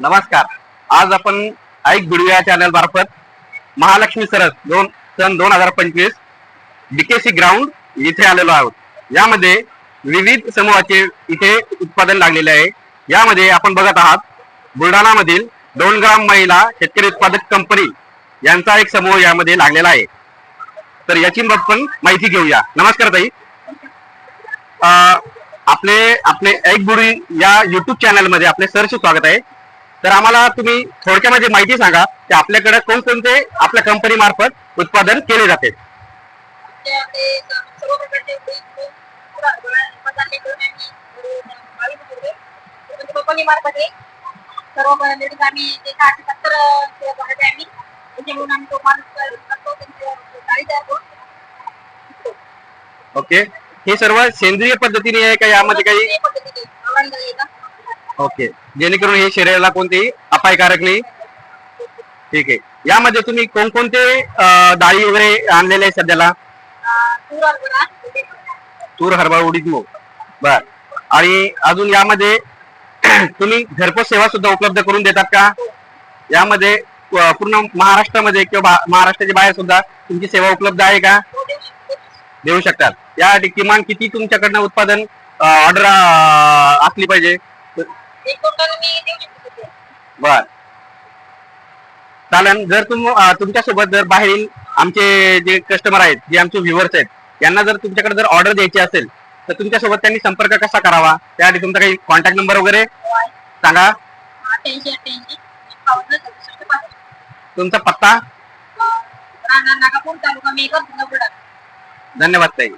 नमस्कार. आज आपण ऐक व्हिडिओ या चॅनल मार्फत महालक्ष्मी सरस दोन सन दोन हजार पंचवीस बीकेसी ग्राउंड इथे आलेलो आहोत. यामध्ये विविध समूहाचे इथे उत्पादन लागलेले आहे. यामध्ये आपण बघत आहात बुलढाणा मधील दोन ग्राम महिला शेतकरी उत्पादक कंपनी यांचा एक समूह यामध्ये लागलेला आहे. तर याची आपण माहिती घेऊया. नमस्कार ताई. अं, आपले आपले ऐक बुडी या युट्यूब चॅनलमध्ये आपले सरचे स्वागत आहे. तर आम्हाला तुम्ही थोडक्यामध्ये माहिती सांगा की आपल्याकडे कोणकोणते आपल्या कंपनी मार्फत उत्पादन केले जाते? सर्व आम्ही सत्तर आम्ही त्याच्याकडून आम्ही तो माल करतो त्यांचे गाडी तयार करून ओके. हे सर्व सेंद्रिय पद्धतीने आहे का यामध्ये काही ओके. जेणेकरून हे शरीराला कोणतेही अपायकारक नाही. ठीक आहे. यामध्ये तुम्ही कोणकोणते डाळी वगैरे आणलेले आहे सध्याला? तूर हरभरा उडीद मूग. बर. आणि अजून यामध्ये तुम्ही घरपोच सेवा सुद्धा उपलब्ध करून देतात का? यामध्ये पूर्ण महाराष्ट्रामध्ये किंवा महाराष्ट्राच्या बाहेर सुद्धा तुमची सेवा उपलब्ध आहे का? देऊ शकतात. यासाठी किमान किती तुमच्याकडनं उत्पादन ऑर्डर असली पाहिजे? एक मी देऊ शकतो. बर. चालेल जर तुम अं, तुमच्यासोबत जर बाहेरील आमचे जे कस्टमर आहेत जे आमचे व्ह्युअर्स आहेत यांना जर तुमच्याकडे जर ऑर्डर द्यायची असेल तर तुमच्यासोबत त्यांनी संपर्क कसा करावा? त्यासाठी तुमचा काही कॉन्टॅक्ट नंबर वगैरे सांगा. अठ्ठ्याऐंशी अठ्ठ्याऐंशी एकावन्न सदुसष्ट पासष्ट तुमचा पत्ता? राहणार नागापूर तालुका मेघर बुलढाणा धन्यवाद ताई.